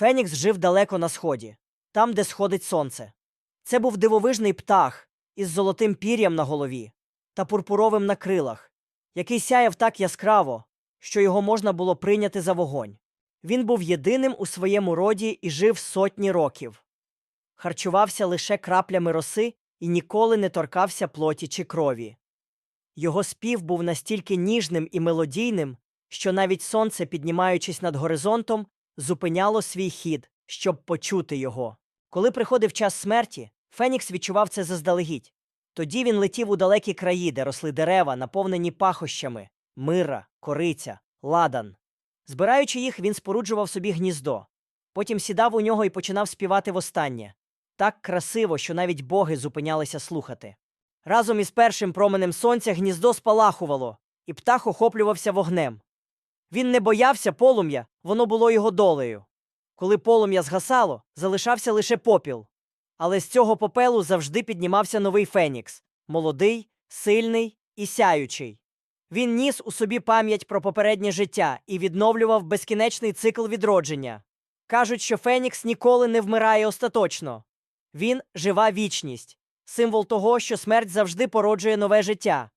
Фенікс жив далеко на сході, там, де сходить сонце. Це був дивовижний птах із золотим пір'ям на голові та пурпуровим на крилах, який сяяв так яскраво, що його можна було прийняти за вогонь. Він був єдиним у своєму роді і жив сотні років. Харчувався лише краплями роси і ніколи не торкався плоті чи крові. Його спів був настільки ніжним і мелодійним, що навіть сонце, піднімаючись над горизонтом, зупиняло свій хід, щоб почути його. Коли приходив час смерті, Фенікс відчував це заздалегідь. Тоді він летів у далекі краї, де росли дерева, наповнені пахощами мира, кориця, ладан. Збираючи їх, він споруджував собі гніздо. Потім сідав у нього і починав співати востаннє. Так красиво, що навіть боги зупинялися слухати. Разом із першим променем сонця гніздо спалахувало, і птах охоплювався вогнем. Він не боявся полум'я, воно було його долею. Коли полум'я згасало, залишався лише попіл. Але з цього попелу завжди піднімався новий Фенікс молодий, сильний і сяючий. Він ніс у собі пам'ять про попереднє життя і відновлював безкінечний цикл відродження. Кажуть, що Фенікс ніколи не вмирає остаточно. Він жива вічність, символ того, що смерть завжди породжує нове життя.